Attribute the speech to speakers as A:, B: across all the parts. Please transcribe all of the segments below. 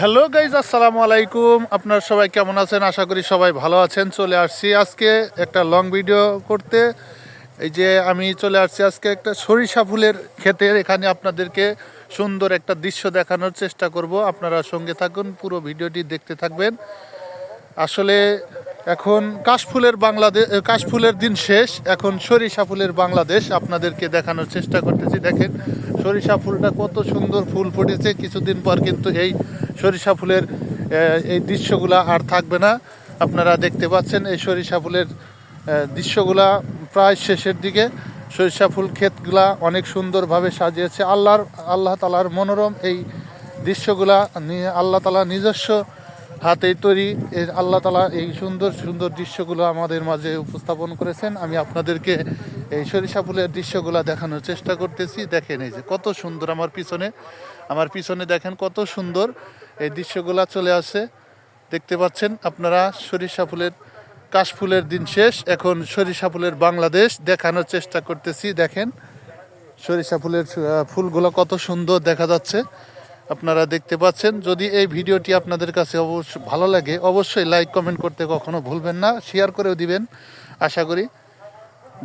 A: Hello guys, আসসালামু আলাইকুম। আপনার সবাই কেমন আছেন? আশা করি সবাই ভালো আছেন। চলে আসছি আজকে একটা লং ভিডিও করতে। এই যে আমি চলে আসছি আজকে একটা সরিষা ফুলের ক্ষেতের। এখানে আপনাদেরকে সুন্দর একটা দৃশ্য দেখানোর চেষ্টা করব। আপনারা সঙ্গে থাকুন, পুরো ভিডিওটি দেখতে থাকবেন। আসলে এখন কাশফুলের বাংলাদেশ কাশফুলের দিন শেষ। এখন সরিষা ফুলের বাংলাদেশ। আপনাদেরকে দেখানোর চেষ্টা করতেছি। দেখেন, সরিষা ফুলটা কত সুন্দর ফুল ফুটেছে। কিছুদিন পর কিন্তু এই সরিষা ফুলের এই দৃশ্যগুলা আর থাকবে না। আপনারা দেখতে পাচ্ছেন এই সরিষা ফুলের দৃশ্যগুলা প্রায় শেষের দিকে। সরিষা ফুল ক্ষেতগুলা অনেক সুন্দরভাবে সাজিয়েছে। আল্লাহর, আল্লাহ তালার মনোরম এই দৃশ্যগুলা নিয়ে আল্লাহ তালা নিজস্ব হাতেই তৈরি। আল্লাহ তালা এই সুন্দর সুন্দর দৃশ্যগুলো আমাদের মাঝে উপস্থাপন করেছেন। আমি আপনাদেরকে এই সরিষা ফুলের দৃশ্যগুলো দেখানোর চেষ্টা করতেছি। দেখেন এই যে কত সুন্দর আমার পিছনে আমার পিছনে দেখেন কত সুন্দর এই দৃশ্যগুলো চলে আসে। দেখতে পাচ্ছেন আপনারা, সরিষা ফুলের কাশফুলের দিন শেষ। এখন সরিষা ফুলের বাংলাদেশ দেখানোর চেষ্টা করতেছি, দেখেন। সরিষা ফুলের ফুলগুলো কত সুন্দর দেখা যাচ্ছে। আপনারা দেখতে পাচ্ছেন, যদি এই ভিডিওটি আপনাদের কাছে অবশ্য ভালো লাগে, অবশ্যই লাইক, কমেন্ট করতে কখনো ভুলবেন না, শেয়ার করেও দিবেন। আশা করি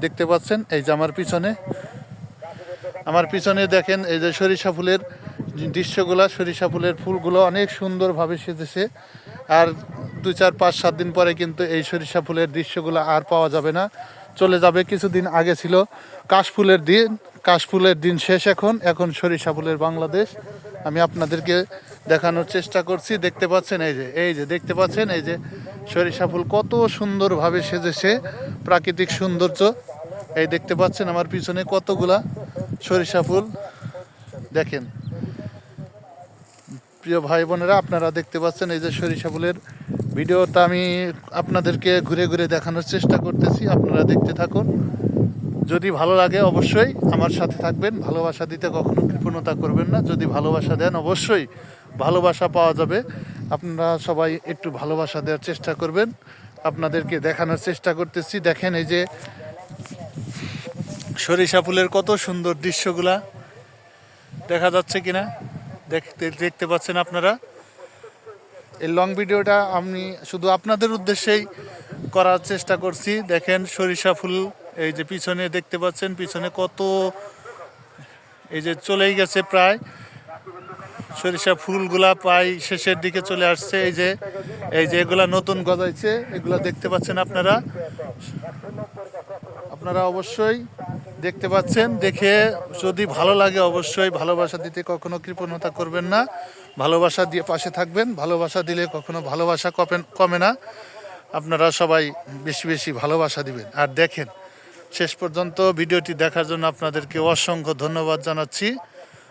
A: দেখতে পাচ্ছেন, এই যে আমার পিছনে। আমার পিছনে দেখেন, এই যে সরিষা ফুলের দৃশ্যগুলা, সরিষা ফুলের ফুলগুলো অনেক সুন্দরভাবে সেজেছে। আর দু চার, পাঁচ, সাত দিন পরে কিন্তু এই সরিষা ফুলের দৃশ্যগুলো আর পাওয়া যাবে না। চলে যাবে কিছুদিন আগে ছিল কাশফুলের দিন। কাশফুলের দিন শেষ এখন। এখন সরিষা ফুলের বাংলাদেশ। আমি আপনাদেরকে দেখানোর চেষ্টা করছি। দেখতে পাচ্ছেন, এই যে এই যে, দেখতে পাচ্ছেন, এই যে সরিষা ফুল কত সুন্দরভাবে সেজেছে। প্রাকৃতিক সৌন্দর্য। এই দেখতে পাচ্ছেন আমার পিছনে কতগুলা সরিষা ফুল। দেখেন। প্রিয় ভাই বোনেরা, আপনারা দেখতে পাচ্ছেন এই যে সরিষা ফুলের ভিডিওটা আমি আপনাদেরকে ঘুরে ঘুরে দেখানোর চেষ্টা করতেছি। আপনারা দেখতে থাকুন। যদি ভালো লাগে অবশ্যই আমার সাথে থাকবেন। ভালোবাসা দিতে কখনো কৃপণতা করবেন না। যদি ভালোবাসা দেন অবশ্যই ভালোবাসা পাওয়া যাবে। আপনারা সবাই একটু ভালোবাসা দেওয়ার চেষ্টা করবেন। আপনাদেরকে দেখানোর চেষ্টা করতেছি। দেখেন এই যে সরিষা ফুলের কত সুন্দর দৃশ্যগুলা। দেখা যাচ্ছে কিনা? দেখতে দেখতে পাচ্ছেন আপনারা? এই লং ভিডিওটা আমি শুধু আপনাদের উদ্দেশ্যেই করার চেষ্টা করছি। দেখেন সরিষা ফুল এই যে পিছনে দেখতে পাচ্ছেন, পিছনে কত এই যে চলেই গেছে প্রায়। সরিষা ফুলগুলা প্রায় শেষের দিকে চলে আসছে। এই যে এই যে এগুলা নতুন গজাইছে, এগুলা দেখতে পাচ্ছেন আপনারা। আপনারা অবশ্যই দেখতে পাচ্ছেন। দেখে যদি ভালো লাগে অবশ্যই ভালোবাসা দিতে কখনো কৃপণতা করবেন না। ভালোবাসা দিয়ে পাশে থাকবেন। ভালোবাসা দিলে কখনো ভালোবাসা কমে না। আপনারা সবাই বেশি বেশি ভালোবাসা দিবেন। আর দেখেন, শেষ পর্যন্ত ভিডিওটি দেখার জন্য আপনাদেরকে অসংখ্য ধন্যবাদ জানাচ্ছি।